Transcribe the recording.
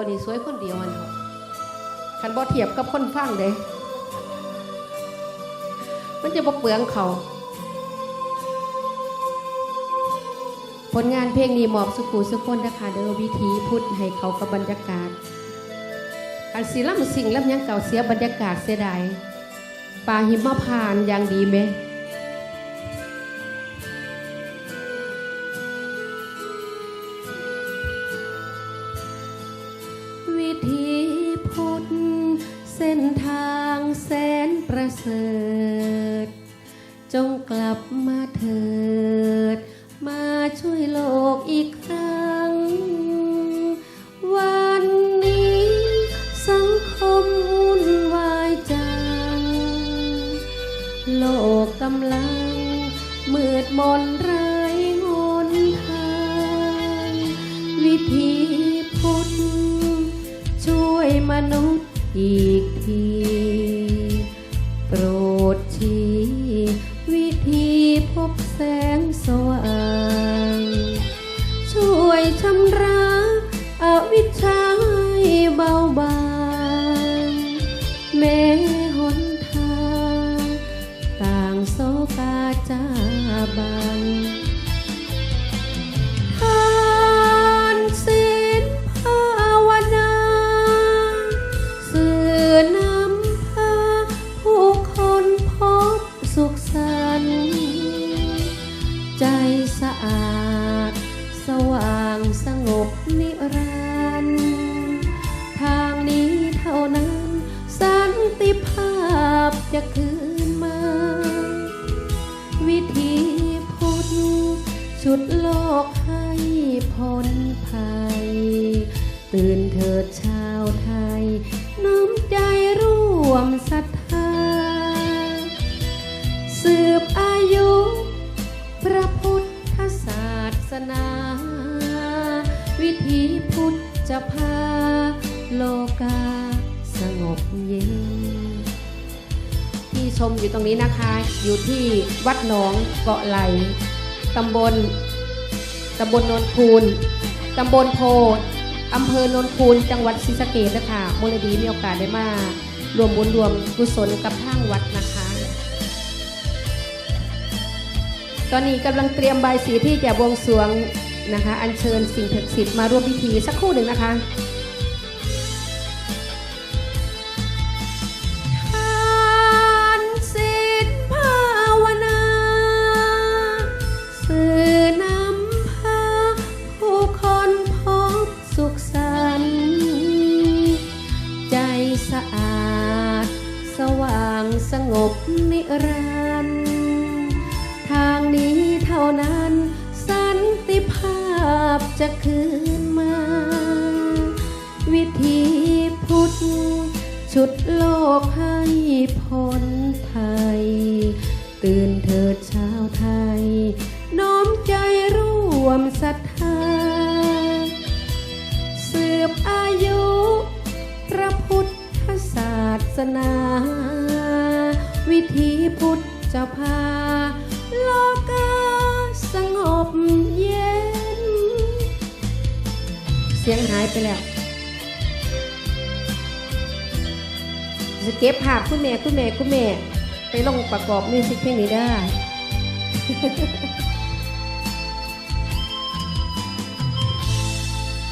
คนนี้สวยคนเดียวมันเถอะคันบ่เทียบกับคนฟังเด้มันจะบ่เปลืองเขา ผลงานเพลงนี้มอบสุขูสุคนนะคะเด้อวิธีพุทธให้เขากับบรรยากาศอันสิล่ำสิ่งล่ำยังเก่าเสียบรรยากาศเสียดายป่าหิมพานอย่างดีไหม ธีพุทธ เส้นทางแสนประเสริฐ จงกลับมาเถิด มาช่วยโลกอีกครั้ง วันนี้สังคมวุ่นวายจัง โลกกำลัง มืดมนไร้หนทาง วิธี นุษย์อีกที โปรดชี้วิธีพบแสงสว่าง ช่วยชำระอวิชชาให้เบาบาง แม้หนทาง ต่างโศกาจาบังะอาด สว่างสงบนิรันดร์ทางนี้เท่านั้น สันติภาพจะคืนมา วิธีพุทธชุดโลกให้พ้นภัย ตื่นเถิดชาวไทย น้อมใจร่วมศรัทธาสืบอา นา วิธีพุทธจะพาโลกาสงบเย็นที่ชมอยู่ตรงนี้นะคะ อยู่ที่วัดหนองเกาะไหลตำบลตำบลโนนคูนตำบลโพอำเภอโนนคูนจังหวัดศรีสะเกษนะคะมูลนิธิมีโอกาสได้มารวมบุญรวมกุศลกับทางวัดนะคะ ตอนนี้กำลังเตรียมใบสีที่จะบวงสรวงนะคะ อัญเชิญสิ่งศักดิ์สิทธิ์มาร่วมพิธีสักครู่หนึ่งนะคะานั้น สันติภาพจะคืนมา วิธีพุทธชุดโลกให้พ้นภัยตื่นเถิดชาวไทย น้อมใจร่วมศรัทธา สืบอายุ พระพุทธศาสนา วิธีพุทธจะพา สียงหายไปแล้วจะเก็บภาพคุณแม่คุณแม่คุณแม่ไปลงประกอบมิวสิกเพลงนี้ได้